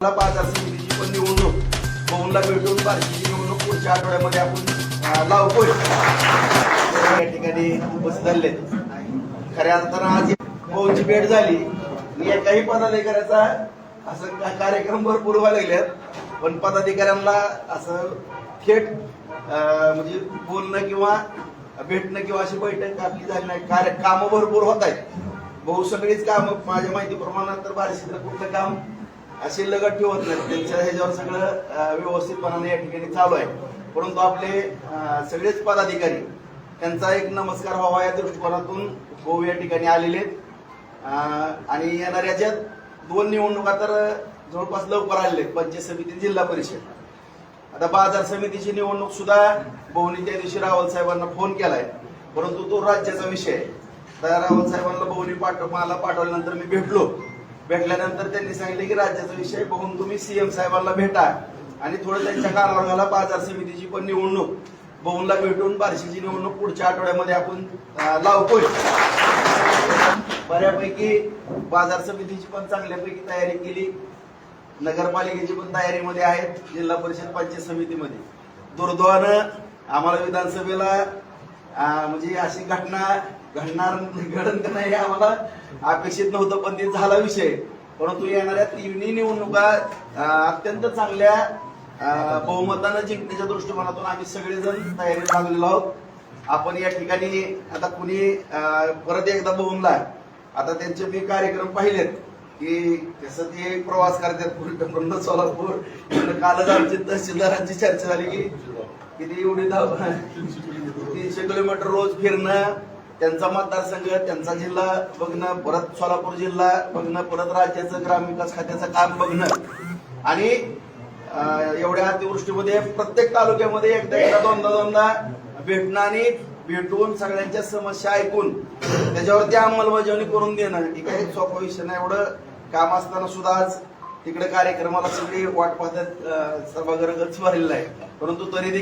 मला बाजार समितीची पण निवडणूक. पवनला भेटून बारशीची निवडणूक पुढच्या आठवड्यामध्ये आपण लावतोय. या ठिकाणी उपस्थित झाले खऱ्या अर्थानं आज पवनची भेट झाली. आणि एकाही पदाधिकाऱ्याचा असं का- कार्यक्रम भरपूर व्हायला लागलेत पण पदाधिकाऱ्यांना असं थेट अं, म्हणजे बोलणं किंवा भेटणं किंवा अशी बैठक आपली झाली नाही. कार्य कामं भरपूर होत आहेत. बहु सगळीच काम माझ्या माहितीप्रमाणे तर बारशीतलं कुठलं काम असे लगट ठेवत नाही. त्यांच्या ह्याच्यावर सगळं व्यवस्थितपणाने या ठिकाणी चालू आहे. परंतु आपले सगळेच पदाधिकारी त्यांचा एक नमस्कार व्हावा या दृष्टिकोनातून भाऊ या ठिकाणी आलेले आहेत. आणि येणाऱ्या ज्या दोन निवडणुका तर जवळपास लवकर आलेले आहेत. पंचायत समिती जिल्हा परिषद. आता बाजार समितीची निवडणूक सुद्धा भाऊनी त्या दिवशी रावल साहेबांना फोन केलाय. परंतु तो राज्याचा विषय आहे. तर रावल साहेबांना भाऊनी पाठव मला पाठवल्यानंतर मी भेटलो. भेटल्यानंतर त्यांनी सांगितले की राज्याचा विषय बघून तुम्ही सीएम साहेबांना भेटा. आणि थोडं त्यांच्या कारभाराला बाजार समितीची पण निवडणूक बहुनला भेटून बार्शीची निवडणूक पुढच्या आठवड्यामध्ये आपण लावतोय. बऱ्यापैकी बाजार समितीची पण चांगल्यापैकी तयारी केली. नगरपालिकेची पण तयारीमध्ये आहेत जिल्हा परिषद पंचायत समितीमध्ये. दुर्दैवानं आम्हाला विधानसभेला म्हणजे अशी घटना घडणार घडण का नाही हे आम्हाला अपेक्षित नव्हतं पण ते झाला विषय. परंतु येणाऱ्या तिन्ही निवडणुका अत्यंत चांगल्या बहुमतानं जिंकण्याच्या दृष्टिकोनातून आम्ही सगळेजण तयारी लागलेलो आहोत. आपण या ठिकाणी आता कुणी परत एकदा बहुमला आता त्यांचे मी कार्यक्रम पाहिलेत. की कसं ते प्रवास करतात पूर्ण सोलापूर. कालच आमची तहसीलदारांची चर्चा झाली की किती एवढी धाव तीनशे किलोमीटर रोज फिरणं त्यांचा मतदारसंघ त्यांचा जिल्हा बघणं परत सोलापूर जिल्हा बघणं परत राज्याचं ग्रामविकास खात्याचं काम बघणं. आणि एवढ्या अतिवृष्टीमध्ये प्रत्येक तालुक्यामध्ये एकदा एकदा दोनदा दोनदा भेटणं आणि भेटून सगळ्यांच्या समस्या ऐकून त्याच्यावरती अंमलबजावणी करून देणं ही काही सोपा विषय नाही. एवढं काम असताना सुद्धा आज तिकडे कार्यक्रमाला सगळी वाट पाहतात अं, सभागृह भरलेला आहे. परंतु तरी